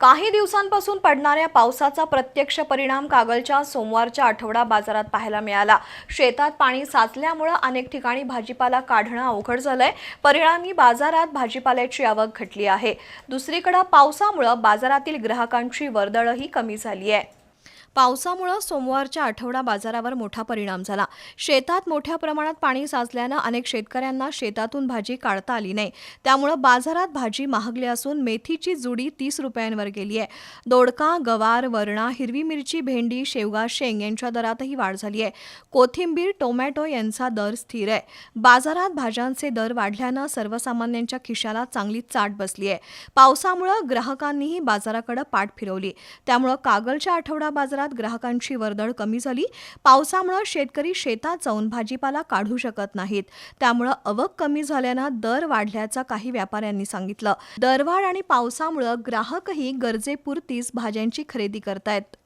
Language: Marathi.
काही दिवसांपासून पडणाऱ्या पावसाचा प्रत्यक्ष परिणाम कागलच्या सोमवारच्या आठवडा बाजारात पाहायला मिळाला. शेतात पाणी साचल्यामुळं अनेक ठिकाणी भाजीपाला काढणं अवघड झालंय. परिणामी बाजारात भाजीपाल्याची आवक घटली आहे. दुसरीकडे पावसामुळं बाजारातील ग्राहकांची वर्दळही कमी झाली आहे पावसामुळं सोमवारच्या आठवडा बाजारावर मोठा परिणाम झाला. शेतात मोठ्या प्रमाणात पाणी साचल्यानं अनेक शेतकऱ्यांना शेतातून भाजी काढता आली नाही. त्यामुळं बाजारात भाजी महागली असून मेथीची जुडी तीस रुपयांवर गेली आहे. दोडका गवार वरणा हिरवी मिरची भेंडी शेवगा शेंग यांच्या दरातही वाढ झाली आहे. कोथिंबीर टोमॅटो यांचा दर स्थिर आहे. बाजारात भाज्यांचे दर वाढल्यानं सर्वसामान्यांच्या खिशाला चांगली चाट बसली आहे. पावसामुळं ग्राहकांनीही बाजाराकडे पाठ फिरवली. त्यामुळं कागलच्या आठवडा बाजारात ग्राहकांची वर्दळ कमी झाली. पावसामुळं शेतकरी शेतात जाऊन भाजीपाला काढू शकत नाहीत. त्यामुळं आवक कमी झाल्यानं दर वाढल्याचं काही व्यापाऱ्यांनी सांगितलं. दरवाढ आणि पावसामुळं ग्राहकही गरजेपुरतीच भाज्यांची खरेदी करतायत.